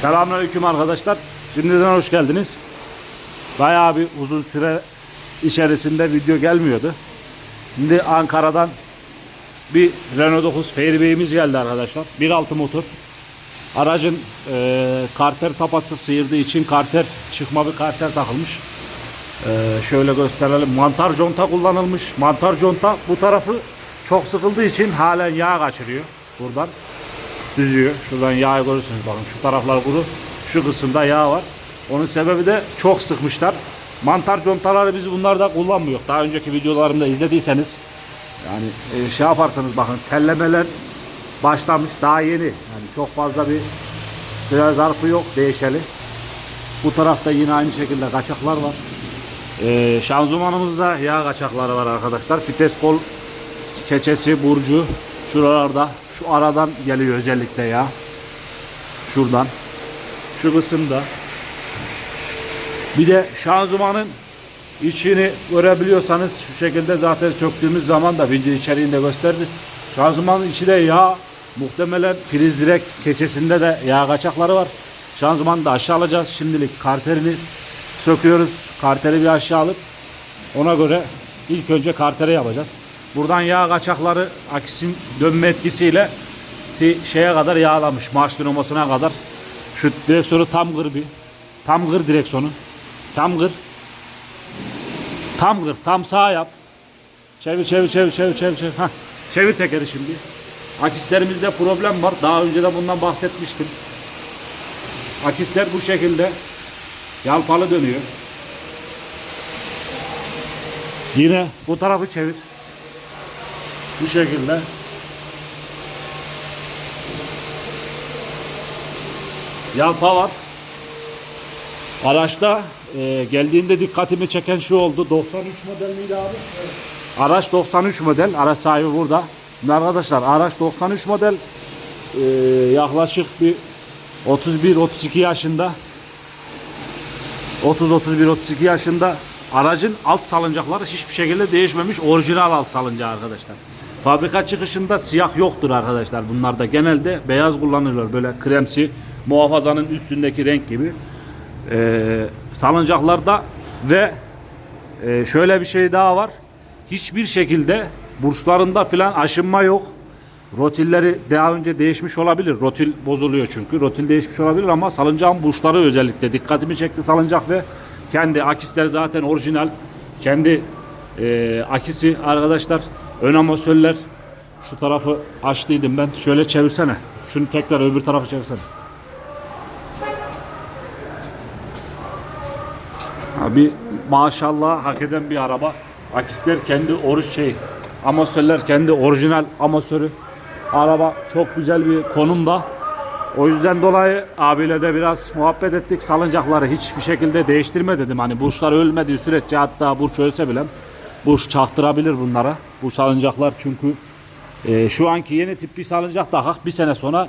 Selamünaleyküm arkadaşlar. Şimdiden hoş geldiniz. Bayağı bir uzun süre içerisinde video gelmiyordu. Şimdi Ankara'dan bir Renault 9 Fairy Bey'imiz geldi arkadaşlar. 1.6 motor. Aracın e, karter tapası sıyırdığı için karter çıkma bir karter takılmış. E, şöyle gösterelim. Mantar conta kullanılmış. Mantar conta bu tarafı çok sıkıldığı için halen yağ kaçırıyor buradan süzüyor. Şuradan yağ görürsünüz bakın şu taraflar kuru. Şu kısımda yağ var. Onun sebebi de çok sıkmışlar. Mantar contaları biz bunlarda kullanmıyor. Daha önceki videolarımda izlediyseniz yani e, şey yaparsanız bakın tellemeler başlamış daha yeni. Yani çok fazla bir süre zarfı yok değişeli. Bu tarafta yine aynı şekilde kaçaklar var. E, şanzımanımızda yağ kaçakları var arkadaşlar. Vites kol keçesi, burcu şuralarda şu aradan geliyor özellikle ya. Şuradan. Şu kısımda. Bir de şanzımanın içini görebiliyorsanız şu şekilde zaten söktüğümüz zaman da video içeriğinde gösteririz. Şanzımanın içi de yağ. Muhtemelen priz direk keçesinde de yağ kaçakları var. Şanzımanı da aşağı alacağız. Şimdilik karterini söküyoruz. Karteri bir aşağı alıp ona göre ilk önce kartere yapacağız. Buradan yağ kaçakları akisin dönme etkisiyle şeye kadar yağlamış. Marş dinamasına kadar. Şu direksiyonu tam kır bir. Tam kır direksiyonu. Tam kır. Tam kır. Tam sağ yap. Çevir çevir çevir çevir çevir çevir. Hah. Çevir tekeri şimdi. Akislerimizde problem var. Daha önce de bundan bahsetmiştim. Akisler bu şekilde yalpalı dönüyor. Yine bu tarafı çevir. Bu şekilde. Yalpa var. Araçta e, geldiğinde dikkatimi çeken şu oldu. 93 model miydi abi? Araç 93 model. Araç sahibi burada. Şimdi arkadaşlar araç 93 model. E, yaklaşık bir 31-32 yaşında 30-31-32 yaşında aracın alt salıncakları hiçbir şekilde değişmemiş. Orijinal alt salıncağı arkadaşlar. Fabrika çıkışında siyah yoktur arkadaşlar. Bunlarda genelde beyaz kullanırlar. Böyle kremsi muhafazanın üstündeki renk gibi. Ee, salıncaklarda ve e, şöyle bir şey daha var. Hiçbir şekilde burçlarında filan aşınma yok. Rotilleri daha önce değişmiş olabilir. Rotil bozuluyor çünkü. Rotil değişmiş olabilir ama salıncağın burçları özellikle dikkatimi çekti salıncak ve kendi akisler zaten orijinal. Kendi e, akisi arkadaşlar ön amasörler şu tarafı açtıydım ben. Şöyle çevirsene. Şunu tekrar öbür tarafa çevirsene. Abi maşallah hak eden bir araba. Akisler kendi oruç şey. Amasörler kendi orijinal amasörü. Araba çok güzel bir konumda. O yüzden dolayı abiyle de biraz muhabbet ettik. Salıncakları hiçbir şekilde değiştirme dedim. Hani burçlar ölmediği sürece hatta burç ölse bile burç çaktırabilir bunlara. Bu salıncaklar çünkü e, şu anki yeni tip bir salıncak daha bir sene sonra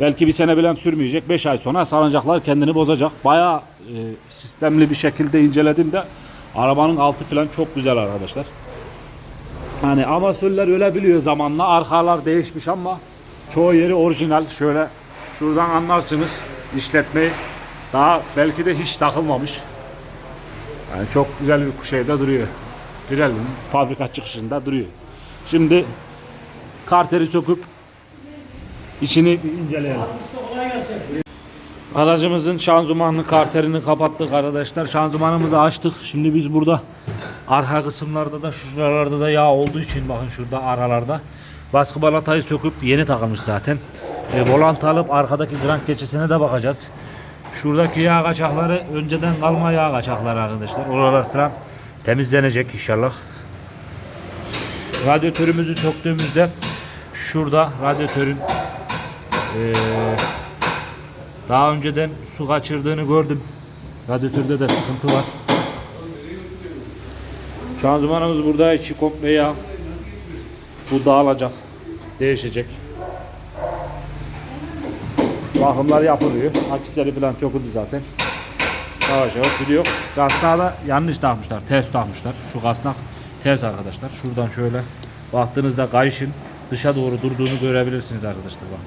belki bir sene bile sürmeyecek. 5 ay sonra salıncaklar kendini bozacak. Bayağı e, sistemli bir şekilde inceledim de arabanın altı falan çok güzel arkadaşlar. Hani amasörler ölebiliyor zamanla. Arkalar değişmiş ama çoğu yeri orijinal. Şöyle şuradan anlarsınız işletmeyi. Daha belki de hiç takılmamış. Yani çok güzel bir şeyde duruyor. Pirelli'nin fabrika çıkışında duruyor. Şimdi karteri söküp içini inceleyelim. Aracımızın şanzımanını, karterini kapattık arkadaşlar. Şanzımanımızı açtık. Şimdi biz burada arka kısımlarda da şuralarda da yağ olduğu için bakın şurada aralarda baskı balatayı söküp yeni takılmış zaten. E, volant alıp arkadaki grank keçesine de bakacağız. Şuradaki yağ kaçakları önceden kalma yağ kaçakları arkadaşlar. Oralar falan temizlenecek inşallah. Radyatörümüzü söktüğümüzde şurada radyatörün eee daha önceden su kaçırdığını gördüm. Radyatörde de sıkıntı var. Şanzımanımız burada içi komple yağ. Bu dağılacak. Değişecek. Bakımlar yapılıyor. Akisleri falan söküldü zaten. Yavaş yavaş gidiyor. Kasnağı da yanlış takmışlar. Ters takmışlar. Şu kasnak ters arkadaşlar. Şuradan şöyle baktığınızda kayışın dışa doğru durduğunu görebilirsiniz arkadaşlar. Bak.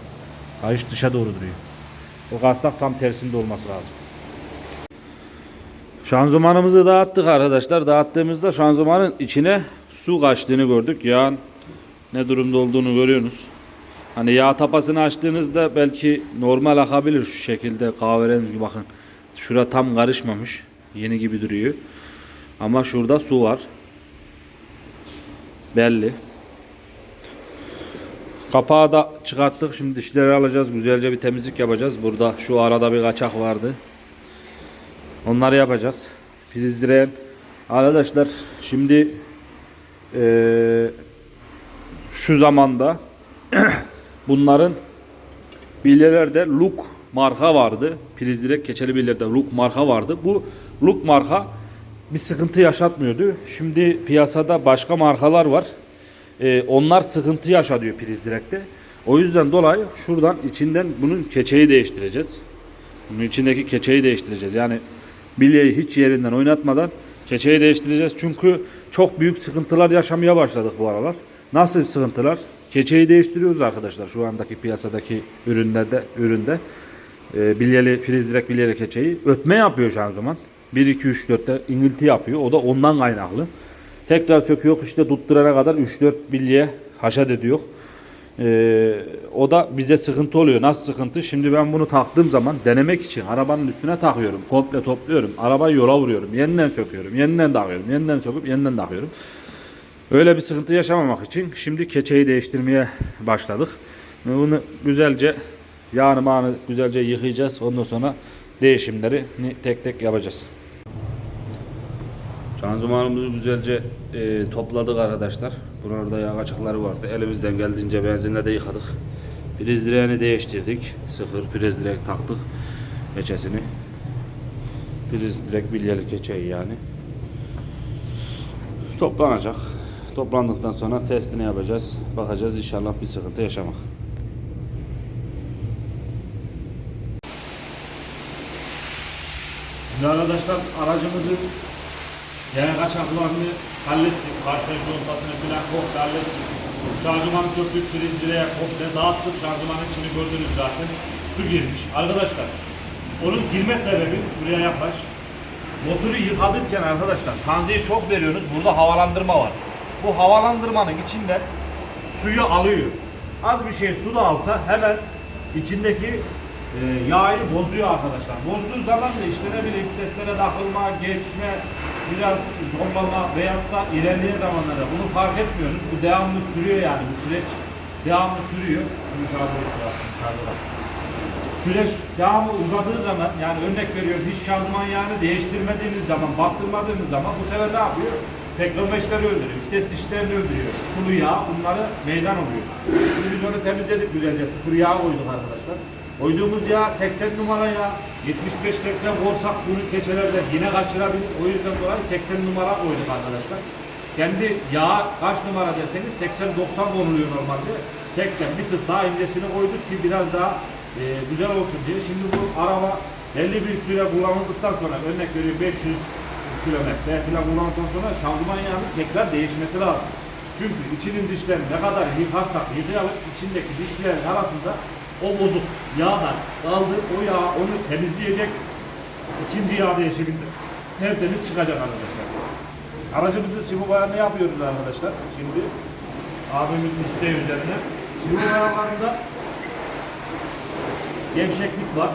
Kayış dışa doğru duruyor. O kasnak tam tersinde olması lazım. Şanzımanımızı dağıttık arkadaşlar. Dağıttığımızda şanzımanın içine su kaçtığını gördük. Yağın ne durumda olduğunu görüyorsunuz. Hani yağ tapasını açtığınızda belki normal akabilir şu şekilde kahverengi bakın. Şura tam karışmamış. Yeni gibi duruyor. Ama şurada su var. Belli. Kapağı da çıkarttık. Şimdi dişleri alacağız. Güzelce bir temizlik yapacağız. Burada şu arada bir kaçak vardı. Onları yapacağız. Priz direğin. Arkadaşlar şimdi eee, şu zamanda bunların bilyelerde Look marka vardı. Priz keçeli bilyelerde Look marka vardı. Bu Look marka bir sıkıntı yaşatmıyordu. Şimdi piyasada başka markalar var. Ee, onlar sıkıntı yaşatıyor priz direkte. O yüzden dolayı şuradan içinden bunun keçeyi değiştireceğiz. Bunun içindeki keçeyi değiştireceğiz. Yani bilyeyi hiç yerinden oynatmadan keçeyi değiştireceğiz. Çünkü çok büyük sıkıntılar yaşamaya başladık bu aralar. Nasıl sıkıntılar? Keçeyi değiştiriyoruz arkadaşlar şu andaki piyasadaki ürünlerde üründe. E, bilyeli priz direkt bilyeli keçeyi ötme yapıyor şanzıman. 1 2 3 4'te ingilti yapıyor. O da ondan kaynaklı. Tekrar söküyor işte tutturana kadar 3-4 bilye haşat ediyor. Ee, o da bize sıkıntı oluyor. Nasıl sıkıntı? Şimdi ben bunu taktığım zaman denemek için arabanın üstüne takıyorum. Komple topluyorum. Arabayı yola vuruyorum. Yeniden söküyorum. Yeniden takıyorum. Yeniden söküp yeniden takıyorum. Öyle bir sıkıntı yaşamamak için şimdi keçeyi değiştirmeye başladık. Bunu güzelce yağını mağını güzelce yıkayacağız. Ondan sonra değişimleri tek tek yapacağız. Şanzımanımızı güzelce e, topladık arkadaşlar. Burada yağ kaçakları vardı. Elimizden geldiğince benzinle de yıkadık. Priz direğini değiştirdik. Sıfır priz direk taktık. Keçesini. Priz direk bilyeli keçeyi yani. Toplanacak. Toplandıktan sonra testini yapacağız. Bakacağız inşallah bir sıkıntı yaşamak. Şimdi arkadaşlar aracımızın yağ kaçaklarını hallettik. Kartel contasını falan komple hallettik. Şarjımanı söktük, prizlere komple dağıttık. Şarjımanın içini gördünüz zaten. Su girmiş. Arkadaşlar onun girme sebebi buraya yaklaş. Motoru yıkadırken arkadaşlar tanziyi çok veriyorsunuz. Burada havalandırma var. Bu havalandırmanın içinden suyu alıyor. Az bir şey su da alsa hemen içindeki e, yağı bozuyor arkadaşlar. Bozduğu zaman da işte ne bileyim testere takılma, geçme, biraz zorlama veyahut da ilerleyen zamanlarda bunu fark etmiyoruz. Bu devamlı sürüyor yani bu süreç devamlı sürüyor. Şarj ettiler. Süreç devamı uzadığı zaman yani örnek veriyorum hiç şanzıman yağını değiştirmediğiniz zaman, baktırmadığınız zaman bu sefer ne yapıyor? Sekromeşleri öldürüyor, vites dişlerini öldürüyor. Sulu yağ bunları meydan oluyor. Şimdi biz onu temizledik güzelce. Sıfır yağ koyduk arkadaşlar. Koyduğumuz yağ 80 numara yağ. 75-80 vursak bunu keçelerde yine kaçırabilir. O yüzden dolayı 80 numara koyduk arkadaşlar. Kendi yağ kaç numara derseniz 80-90 konuluyor normalde. 80 bir tık daha incesini koyduk ki biraz daha e, güzel olsun diye. Şimdi bu araba belli bir süre kullanıldıktan sonra örnek veriyor 500 kilometre falan kullandıktan sonra şanzıman yağının tekrar değişmesi lazım. Çünkü içinin dişlerini ne kadar yıkarsak yıkayalım içindeki dişlerin arasında o bozuk yağ da kaldı. O yağ onu temizleyecek. ikinci yağ değişiminde tertemiz çıkacak arkadaşlar. Aracımızın simo boyama yapıyoruz arkadaşlar. Şimdi abimin isteği üzerine. Simo boyamalarında gevşeklik var.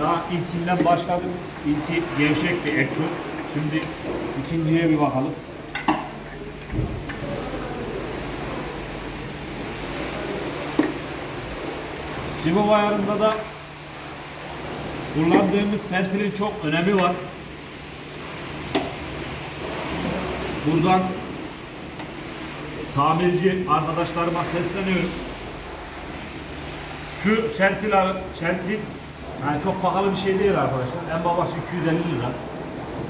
Daha ilkinden başladık. İlki gevşek bir egzoz. Şimdi ikinciye bir bakalım. Simo ayarında da kullandığımız sentilin çok önemi var. Buradan tamirci arkadaşlarıma sesleniyorum. Şu sentil, sentil yani çok pahalı bir şey değil arkadaşlar. En babası 250 lira.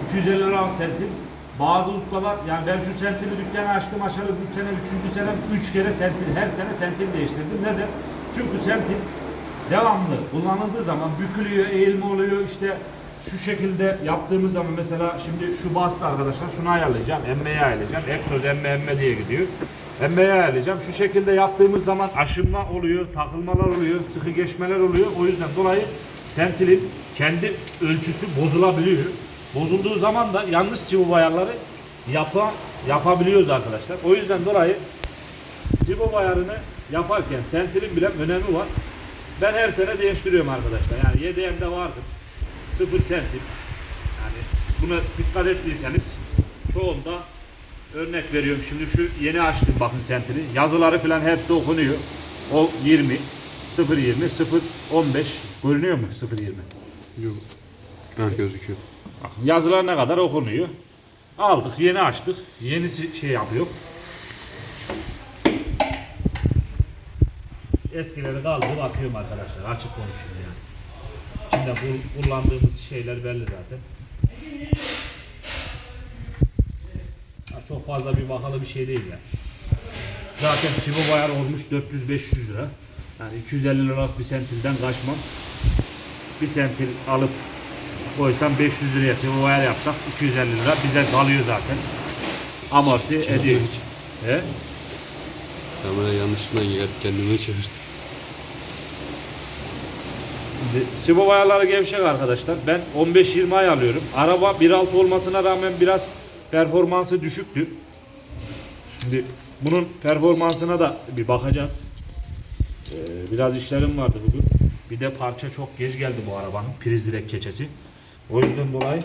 250 lira sentil. Bazı ustalar yani ben şu sentili dükkanı açtım açalı 3 sene 3. senem 3 kere sentil her sene sentil değiştirdim. Neden? Çünkü sentil devamlı kullanıldığı zaman bükülüyor, eğilme oluyor işte şu şekilde yaptığımız zaman mesela şimdi şu bastı arkadaşlar şunu ayarlayacağım emmeye ayarlayacağım egzoz emme emme diye gidiyor emmeye ayarlayacağım şu şekilde yaptığımız zaman aşınma oluyor takılmalar oluyor sıkı geçmeler oluyor o yüzden dolayı sentilin kendi ölçüsü bozulabiliyor. Bozulduğu zaman da yanlış sıvı ayarları yapa, yapabiliyoruz arkadaşlar. O yüzden dolayı sıvı ayarını yaparken sentilin bile önemi var. Ben her sene değiştiriyorum arkadaşlar. Yani YDM'de vardır. 0 sentil. Yani buna dikkat ettiyseniz çoğunda örnek veriyorum. Şimdi şu yeni açtım bakın sentili. Yazıları falan hepsi okunuyor. O 20, 0.20, 0.15 görünüyor mu 0.20? Yok. Ha gözüküyor. Bakın yazılar ne kadar okunuyor. Aldık, yeni açtık. Yenisi şey yapıyor. Eskileri kaldırıp atıyorum arkadaşlar. Açık konuşayım yani. İçinde bu- kullandığımız şeyler belli zaten. Ha, çok fazla bir bahalı bir şey değil yani. Zaten Sibo bayar olmuş 400-500 lira. Yani 250 liralık bir sentilden kaçmam. Bir sentil alıp koysam 500 liraya Sibo bayar yapsak 250 lira bize kalıyor zaten. Amorti ediyor. He? Kamera yanlışlıkla yer kendime çevirdim. Şimdi Sibo ayarları gevşek arkadaşlar. Ben 15-20 ay alıyorum. Araba 1.6 olmasına rağmen biraz performansı düşüktü. Şimdi bunun performansına da bir bakacağız. Ee, biraz işlerim vardı bugün. Bir de parça çok geç geldi bu arabanın. Priz direk keçesi. O yüzden dolayı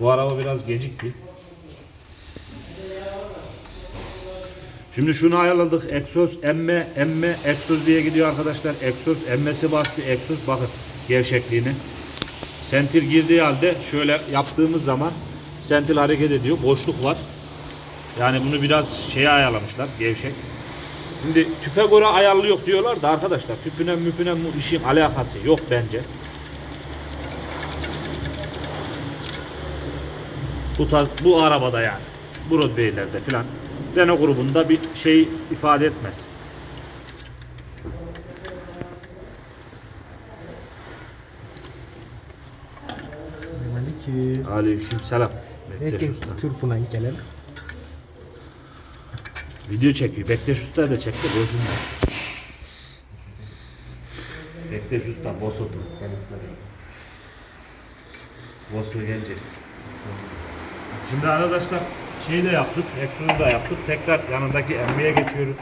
bu araba biraz gecikti. Şimdi şunu ayarladık. Exos emme emme Exos diye gidiyor arkadaşlar. Exos emmesi bastı. Exos bakın gevşekliğini. Sentil girdiği halde şöyle yaptığımız zaman sentil hareket ediyor. Boşluk var. Yani bunu biraz şeye ayarlamışlar. Gevşek. Şimdi tüpe göre ayarlı yok diyorlar da arkadaşlar tüpüne müpüne bu işin alakası yok bence. Bu tarz, bu arabada yani. Bu Rodbey'lerde filan. Renault grubunda bir şey ifade etmez. Maliki. Aleyküm selam. Bekleş Usta. Turpun'a gelen. Video çekiyor. Bekleş Usta da çek de bozulma. Bekleş Usta boss otur. Boss gelecek. Şimdi arkadaşlar şeyi de yaptık. Exo'yu da yaptık. Tekrar yanındaki emmeye geçiyoruz.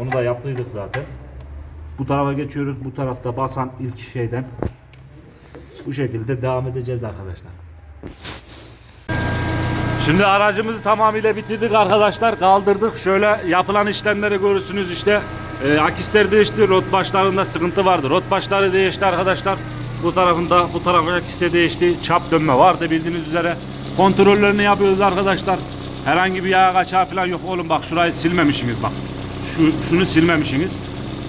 Onu da yaptıydık zaten. Bu tarafa geçiyoruz. Bu tarafta basan ilk şeyden. Bu şekilde devam edeceğiz arkadaşlar. Şimdi aracımızı tamamıyla bitirdik arkadaşlar. Kaldırdık. Şöyle yapılan işlemleri görürsünüz işte. E, akisler değişti. Rot başlarında sıkıntı vardı. Rot başları değişti arkadaşlar. Bu tarafında bu tarafa akiste değişti. Çap dönme vardı bildiğiniz üzere. Kontrollerini yapıyoruz arkadaşlar. Herhangi bir yağ kaçağı falan yok. Oğlum bak şurayı silmemişsiniz bak. Şu, şunu silmemişsiniz.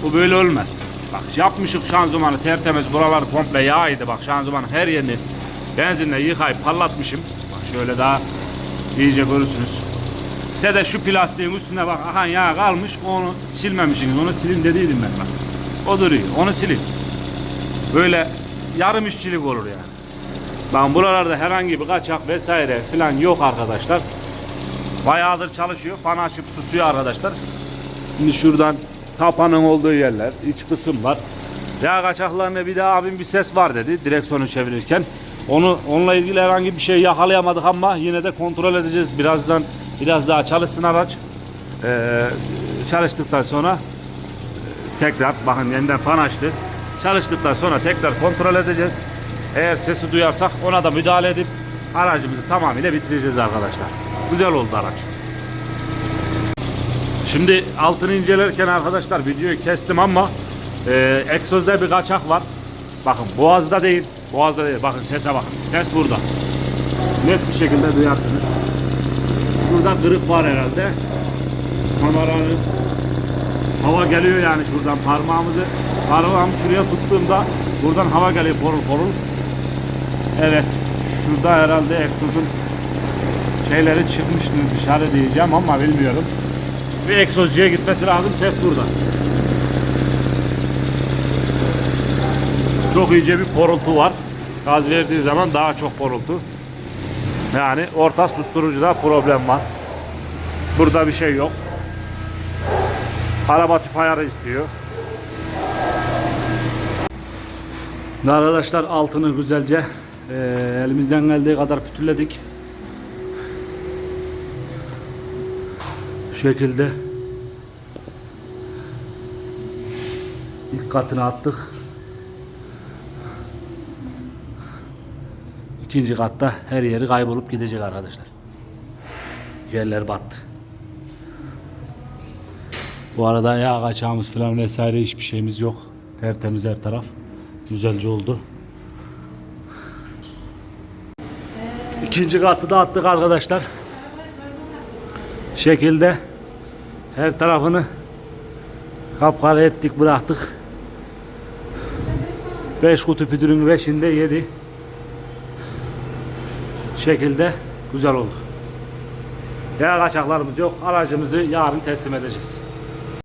Bu böyle olmaz. Bak yapmışık şanzımanı tertemiz. Buralar komple yağydı bak şanzımanın her yerini benzinle yıkayıp parlatmışım. Bak şöyle daha iyice görürsünüz. Size de şu plastiğin üstüne bak ahan yağ kalmış onu silmemişsiniz. Onu silin dediydim ben bak. O duruyor. Onu silin. Böyle yarım işçilik olur yani. Ben buralarda herhangi bir kaçak vesaire falan yok arkadaşlar. Bayağıdır çalışıyor. Fan açıp susuyor arkadaşlar. Şimdi şuradan tapanın olduğu yerler, iç kısım var. Yağ kaçaklarına bir de abim bir ses var dedi direksiyonu çevirirken. Onu onunla ilgili herhangi bir şey yakalayamadık ama yine de kontrol edeceğiz. Birazdan biraz daha çalışsın araç. Ee, çalıştıktan sonra e, tekrar bakın yeniden fan açtı. Çalıştıktan sonra tekrar kontrol edeceğiz. Eğer sesi duyarsak ona da müdahale edip aracımızı tamamıyla bitireceğiz arkadaşlar. Güzel oldu araç. Şimdi altını incelerken arkadaşlar videoyu kestim ama e, egzozda bir kaçak var. Bakın boğazda değil. Boğazda değil. Bakın sese bakın. Ses burada. Net bir şekilde duyarsınız. Burada kırık var herhalde. Kameranın hava geliyor yani şuradan parmağımızı parmağımı şuraya tuttuğumda buradan hava geliyor porul porul. Evet. Şurada herhalde egzozun şeyleri çıkmış mı dışarı diyeceğim ama bilmiyorum. Bir egzozcuya gitmesi lazım. Ses burada. Çok iyice bir porultu var. Gaz verdiği zaman daha çok porultu. Yani orta susturucuda problem var. Burada bir şey yok. Araba tüp ayarı istiyor. Şimdi Arkadaşlar altını güzelce eee, elimizden geldiği kadar pütürledik. Şu şekilde ilk katını attık. İkinci katta her yeri kaybolup gidecek arkadaşlar. Yerler battı. Bu arada yağ kaçağımız falan vesaire hiçbir şeyimiz yok. Tertemiz her taraf. Güzelce oldu. İkinci katı da attık arkadaşlar. Şekilde her tarafını kapkara ettik bıraktık. 5 kutu püdürün 5'inde 7 şekilde güzel oldu. Yağ kaçaklarımız yok. Aracımızı yarın teslim edeceğiz.